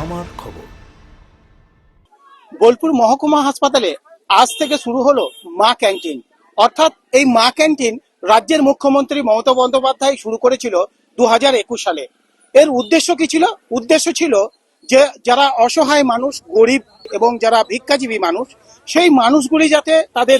আমার খবর। বোলপুর মহকুমা হাসপাতালে আজ থেকে শুরু হলো মা ক্যান্টিন। অর্থাৎ এই মা ক্যান্টিন রাজ্যের মুখ্যমন্ত্রী মমতা বন্দ্যোপাধ্যায় শুরু করেছিল দু হাজার একুশ সালে। এর উদ্দেশ্য কি ছিল? উদ্দেশ্য ছিল যে যারা অসহায় মানুষ, গরিব এবং যারা ভিক্ষাজীবী মানুষ, সেই মানুষগুলি যাতে তাদের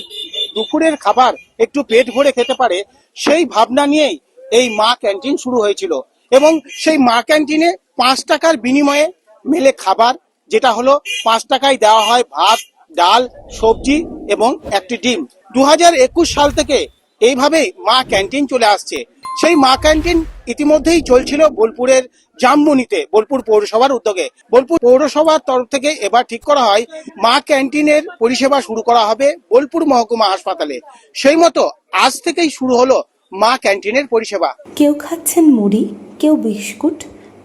দুপুরের খাবার একটু পেট ভরে খেতে পারে, সেই ভাবনা নিয়েই এই মা ক্যান্টিন শুরু হয়েছিল। এবং সেই মা ক্যান্টিনে পাঁচ টাকার বিনিময়ে মেলে খাবার, যেটা হলো পাঁচ টাকায় দেওয়া হয় ভাত, ডাল, সবজি এবং একটি ডিম। দুহাজার একুশ সাল থেকে এইভাবেই মা ক্যান্টিন চলে আসছে। সেই মা ক্যান্টিন ইতিমধ্যেই চলছিল বোলপুরের জামবনিতে, বোলপুর পৌরসভার উদ্যোগে। বোলপুর পৌরসভার তরফ থেকে এবার ঠিক করা হয়, মা ক্যান্টিনের পরিষেবা শুরু করা হবে বোলপুর মহকুমা হাসপাতালে। সেই মতো আজ থেকেই শুরু হলো মা ক্যান্টিনের পরিষেবা। কেউ খাচ্ছেন মুড়ি, কেউ বিস্কুট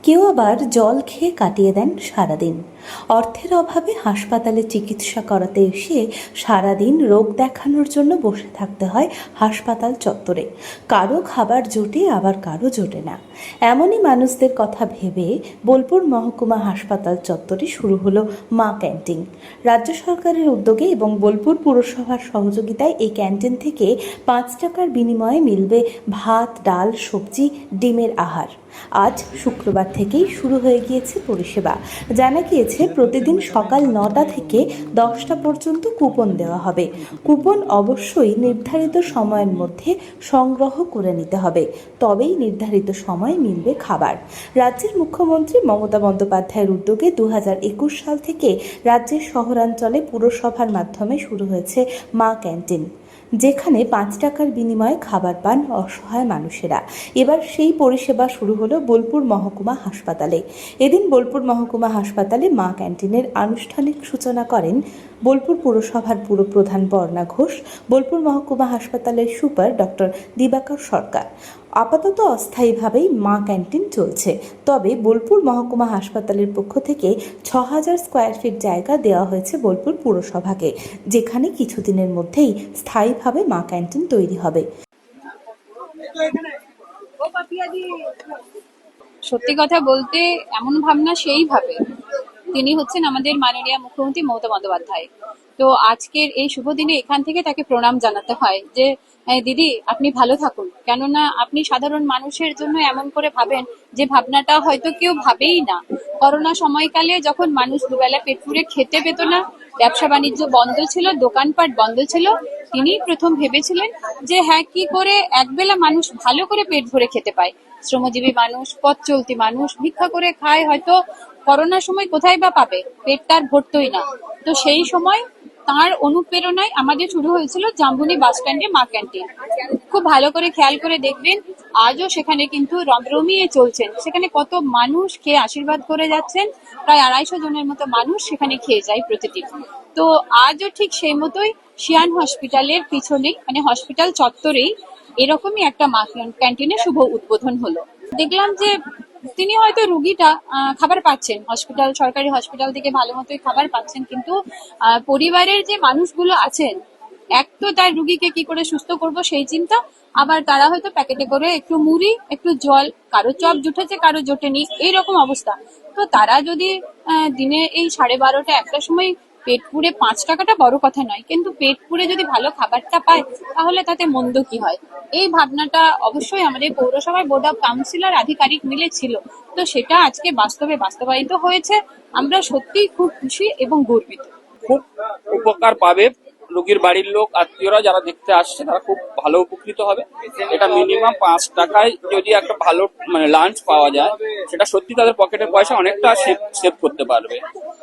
কেউ আবার জল খেয়ে কাটিয়ে দেন সারাদিন। অর্থের অভাবে হাসপাতালে চিকিৎসা করাতে এসে সারাদিন রোগ দেখানোর জন্য বসে থাকতে হয় হাসপাতাল চত্বরে। কারও খাবার জোটে, আবার কারও জোটে না। এমনই মানুষদের কথা ভেবে বোলপুর মহকুমা হাসপাতাল চত্বরে শুরু হলো মা ক্যান্টিন। রাজ্য সরকারের উদ্যোগে এবং বোলপুর পুরসভার সহযোগিতায় এই ক্যান্টিন থেকে পাঁচ টাকার বিনিময়ে মিলবে ভাত, ডাল, সবজি, ডিমের আহার। আজ শুক্রবার থেকেই শুরু হয়ে গিয়েছে পরিষেবা। জানা গিয়েছে প্রতিদিন সকাল নটা থেকে দশটা পর্যন্ত কুপন দেওয়া হবে। কুপন অবশ্যই নির্ধারিত সময়ের মধ্যে সংগ্রহ করে নিতে হবে। তবেই নির্ধারিত সময় মিলবে খাবার। রাজ্যের মুখ্যমন্ত্রী মমতা বন্দ্যোপাধ্যায়ের উদ্যোগে দু হাজার একুশ সাল থেকে রাজ্যের শহরাঞ্চলে পুরসভার মাধ্যমে শুরু হয়েছে মা ক্যান্টিন। যেখানে পাঁচ টাকার বিনিময়ে খাবার পান অসহায় মানুষেরা। এবার সেই পরিষেবা শুরু হলো বোলপুর মহকুমা হাসপাতালে। এদিন বোলপুর মহকুমা হাসপাতালে মা ক্যান্টিনের আনুষ্ঠানিক সূচনা করেন বোলপুর পুরসভার পুরপ্রধান বর্ণা ঘোষ। বোলপুর মহকুমা হাসপাতালের সুপার ডক্টর দিবাকর সরকার। আপাতত অস্থায়ীভাবেই মা ক্যান্টিন চলছে। তবে বোলপুর মহকুমা হাসপাতালের পক্ষ থেকে ছ হাজার স্কোয়ার ফিট জায়গা দেওয়া হয়েছে বোলপুর পুরসভাকে যেখানে কিছুদিনের মধ্যেই স্থায়ীভাবে মা ক্যান্টিন তৈরি হবে। সত্যি কথা বলতে এমন ভাবনা সেই ভাবে। তিনি হচ্ছেন আমাদের মাননীয় মুখ্যমন্ত্রী মমতা বন্দ্যোপাধ্যায়। তো আজকের এই শুভ দিনে এখান থেকে তাকে প্রণাম জানাতে হয় যে "হ্যাঁ, দিদি, আপনি ভালো থাকুন। কেননা আপনি সাধারণ মানুষের জন্য এমন করে ভাবেন যে ভাবনাটা হয়তো কেউ ভাবেই না। করোনা সময়কালে যখন মানুষ দুবেলা পেট পুড়ে খেতে পেত না, ব্যবসা বাণিজ্য বন্ধ ছিল, দোকানপাট বন্ধ ছিল, তিনি প্রথম ভেবেছিলেন যে হ্যাঁ কি করে একবেলা মানুষ ভালো করে পেট ভরে খেতে পায়। শ্রমজীবী মানুষ পথ চলতি মানুষ, ভিক্ষা করে খায়, হয়তো করোনার সময় কোথায় বা পাবে? পেটটা আর ভরতই না। তো সেই সময় তার অনুপ্রেরণায় আমাদের শুরু হয়েছিল জাম্বুনি বাস স্ট্যান্ডে মা ক্যান্টিন। খুব ভালো করে খেয়াল করে দেখবেন, আজও সেখানে কিন্তু রমরমিয়ে চলছেন। সেখানে কত মানুষ খেয়ে আশীর্বাদ করে যাচ্ছেন, প্রায় আড়াইশো জনের মতো মানুষ সেখানে খেয়ে যায় প্রতিটি তো আজও ঠিক সেই মতোই শিয়ান হসপিটালের পিছনেই মানে হসপিটাল চত্বরেই এরকমই একটা মা ক্যান্টিনের শুভ উদ্বোধন হলো। দেখলাম যে তিনি হয়তো রুগীটা খাবার পাচ্ছেন। হসপিটাল সরকারি হসপিটাল থেকে ভালো মতোই খাবার পাচ্ছেন, কিন্তু পরিবারের যে মানুষগুলো আছেন, এক তো তার রুগীকে কি করে সুস্থ করব সেই চিন্তা, আবার তারা হয়তো প্যাকেটে করে একটু মুড়ি, একটু জল, কারও চপ জুটেছে কারও জোটেনি এইরকম অবস্থা। তো তারা যদি দিনে এই সাড়ে বারোটা, একটা সময় পেট পুড়ে পাঁচ টাকাটা বড় কথা নয়, কিন্তু পেট পুড়ে যদি ভালো খাবারটা পায়, তাহলে তাতে মন্দ কি হয়? এই ভাবনাটা অবশ্যই আমাদের পৌরসভার বোর্ড অফ কাউন্সিলর আধিকারিক মিলে ছিল তো সেটা আজকে বাস্তবে বাস্তবায়িত হয়েছে। আমরা সত্যিই খুব খুশি এবং গর্বিত। খুব উপকার পাবে রোগীর বাড়ির লোক, আত্মীয়রা যারা দেখতে আসছে, তারা খুব ভালো উপকৃত হবে। এটা মিনিমাম পাঁচ টাকায় যদি একটা ভালো মানে লাঞ্চ পাওয়া যায়, সেটা সত্যি তাদের পকেটের পয়সা অনেকটা সেভ সেভ করতে পারবে।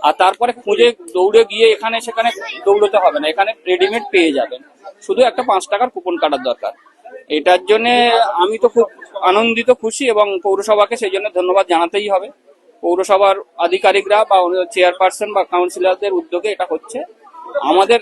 আর তারপরে খুঁজে দৌড়ে গিয়ে এখানে সেখানে দৌড়তে হবে না, এখানে রেডিমেড পেয়ে যাবেন। শুধু একটা পাঁচ টাকার কুপন কাটার দরকার। এটার জন্য আমি তো খুব আনন্দিত, খুশি এবং পৌরসভাকে সেই জন্য ধন্যবাদ জানাতেই হবে। পৌরসভার আধিকারিকরা বা চেয়ারপারসন বা কাউন্সিলরদের উদ্যোগে এটা হচ্ছে। আমাদের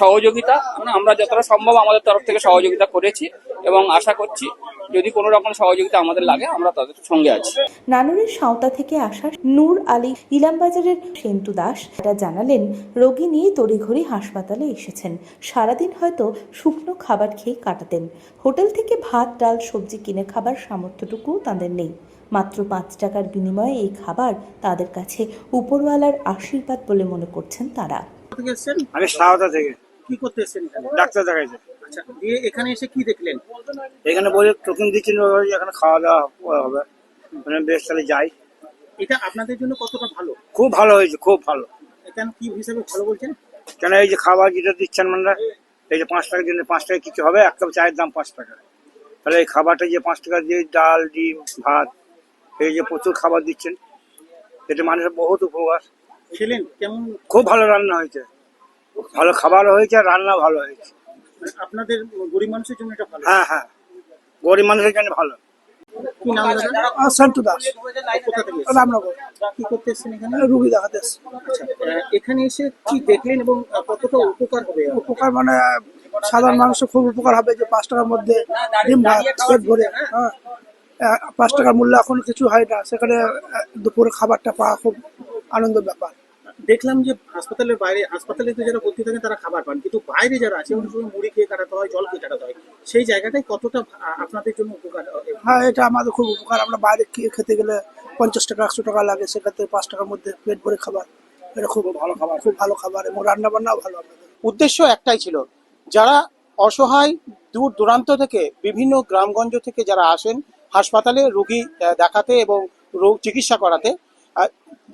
সহযোগিতা মানে আমরা যতটা সম্ভব আমাদের তরফ থেকে সহযোগিতা করেছি এবং আশা করছি যদি কোনো রকম সহযোগিতা আমাদের লাগে, আমরা তাদের সঙ্গে আছি। নানুরের সাঁওতা থেকে আসা নূর আলী ইলামবাজারের সেন্টু দাস এটা জানালেন, রোগী নিয়ে তড়িঘড়ি হাসপাতালে এসেছেন। সারাদিন হয়তো শুকনো খাবার খেয়ে কাটাতেন। হোটেল থেকে ভাত, ডাল, সবজি কিনে খাবার সামর্থ্যটুকুও তাদের নেই। মাত্র পাঁচ টাকার বিনিময়ে এই খাবার তাদের কাছে উপরওয়ালার আশীর্বাদ বলে মনে করছেন তারা। থেকে এসেছেন? আমি সারদা থেকে। কি করতে এসেছেন ডাক্তার দেখাইছে। আচ্ছা দিয়ে এখানে এসে কি দেখলেন? এখানে বলে টোকেন দিচ্ছেন ওই এখানে খাওয়া দাওয়া হবে। মানে বেশ তাহলে যাই। এটা আপনাদের জন্য কতটা ভালো? খুব ভালো হয়েছে খুব ভালো। এখানে কি হিসেবে ভালো বলছেন? কেন এই যে খাবার যেটা দিচ্ছেন মানে এই যে পাঁচ টাকার জন্য পাঁচ টাকা কিছু হবে? এক কাপ চায়ের দাম পাঁচ টাকা। তাহলে এই খাবারটা যে পাঁচ টাকা দিয়ে ডাল ডিম ভাত এই যে প্রচুর খাবার দিচ্ছেন এতে মানুষের বহুত উপকার। খেলেন কেমন? খুব ভালো রান্না হয়েছে। ভালো খাবারও হয়েছে আর রান্না ভালো হয়েছে। মানে আপনাদের গরিব মানুষের জন্য এটা ভালো? হ্যাঁ হ্যাঁ। গরিব মানুষের জন্য ভালো। কি নাম দাদা? সন্টু দাস। কোথা থেকে এসেছেন? রামনগর। কি করতে এসেছেন এখানে? রুগী দেখাতে। আচ্ছা এখানে এসে কি দেখলেন এবং কতটা উপকার হবে? উপকার মানে সাধারণ মানুষের খুব উপকার হবে যে পাঁচ টাকার মধ্যে ডিম ভাত পেট ভরে হ্যাঁ। পাঁচ টাকার মূল্য এখন কিছু হয় না। সেখানে দুপুরে খাবারটা পাওয়া খুব আনন্দের ব্যাপার। দেখলাম যে হাসপাতালের বাইরে হাসপাতালে তো যারা ভর্তি থাকেন তারা খাবার পান কিন্তু বাইরে যারা আছে অনেক সময় মুড়ি খেয়ে কাটাতে হয় জল খেয়ে কাটাতে হয়। সেই জায়গাটায় কতটা আপনাদের জন্য উপকার? হ্যাঁ এটা আমাদের খুব উপকার। আমরা বাইরে খেতে গেলে পঞ্চাশ টাকা একশো টাকা লাগে সেক্ষেত্রে পাঁচ টাকার মধ্যে পেট ভরে খাবার। এটা খুব ভালো খাবার। খুব ভালো খাবার এবং রান্না বান্নাও ভালো উদ্দেশ্য একটাই ছিল যারা অসহায় দূর দূরান্ত থেকে বিভিন্ন গ্রামগঞ্জ থেকে যারা আসেন হাসপাতালে রোগী দেখাতে এবং রোগ চিকিৎসা করাতে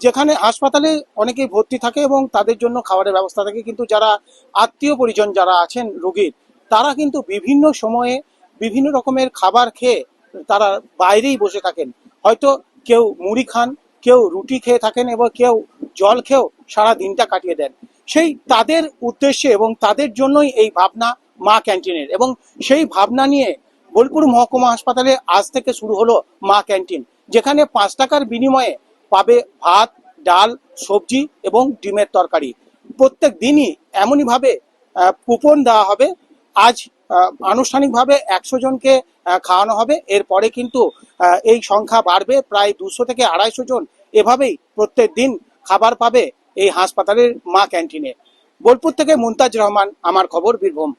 যেখানে হাসপাতালে অনেকেই ভর্তি থাকে এবং তাদের জন্য খাবারের ব্যবস্থা থাকে, কিন্তু যারা আত্মীয় পরিজন যারা আছেন রোগীর, তারা কিন্তু বিভিন্ন সময়ে বিভিন্ন রকমের খাবার খেয়ে তারা বাইরেই বসে থাকেন। হয়তো কেউ মুড়ি খান, কেউ রুটি খেয়ে থাকেন এবং কেউ জল খেয়েও সারা দিনটা কাটিয়ে দেন। সেই তাদের উদ্দেশ্যে এবং তাদের জন্যই এই ভাবনা মা ক্যান্টিনের এবং সেই ভাবনা নিয়ে বোলপুর মহকুমা হাসপাতালে আজ থেকে শুরু হলো মা ক্যান্টিন, যেখানে পাঁচ টাকার বিনিময়ে পাবে ভাত, ডাল, সবজি এবং ডিমের তরকারি। প্রত্যেক দিনই এমনইভাবে কুপন দেওয়া হবে। আজ আনুষ্ঠানিকভাবে একশো জনকে খাওয়ানো হবে। এরপরে কিন্তু এই সংখ্যা বাড়বে। প্রায় দুশো থেকে আড়াইশো জন এভাবেই প্রত্যেক দিন খাবার পাবে এই হাসপাতালের মা ক্যান্টিনে। বোলপুর থেকে মুমতাজ রহমান, আমার খবর Birbhum.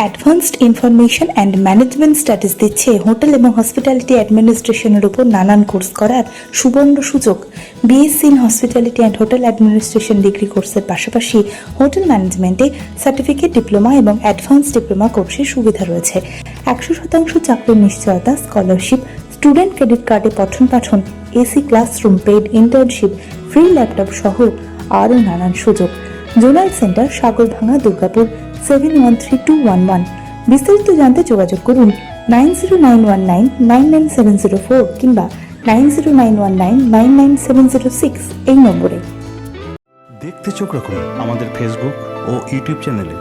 Advanced information and management status দিচ্ছে হোটেল এবং হসপিটালিটি অ্যাডমিনিস্ট্রেশনের উপর নানান কোর্স করার সুবর্ণ সুযোগ। BSc in hospitality and hotel administration degree কোর্সের পাশাপাশি হোটেল ম্যানেজমেন্টে সার্টিফিকেট ডিপ্লোমা এবং অ্যাডভান্স ডিপ্লোমা কোর্সের সুবিধা রয়েছে। একশো শতাংশ চাকরির নিশ্চয়তা স্কলারশিপ স্টুডেন্ট ক্রেডিট কার্ডে পঠন পাঠন AC classroom paid internship free laptop সহ আরও নানান সুযোগ। Zonal centre, Sagarbhanga, Durgapur seven one three two one one বিস্তারিত জানতে যোগাযোগ করুন nine zero nine one nine nine nine seven zero four কিংবা nine zero nine one nine nine nine seven zero six এই নম্বরে। দেখতে চোখ রাখুন আমাদের ফেসবুক ও ইউটিউব চ্যানেলে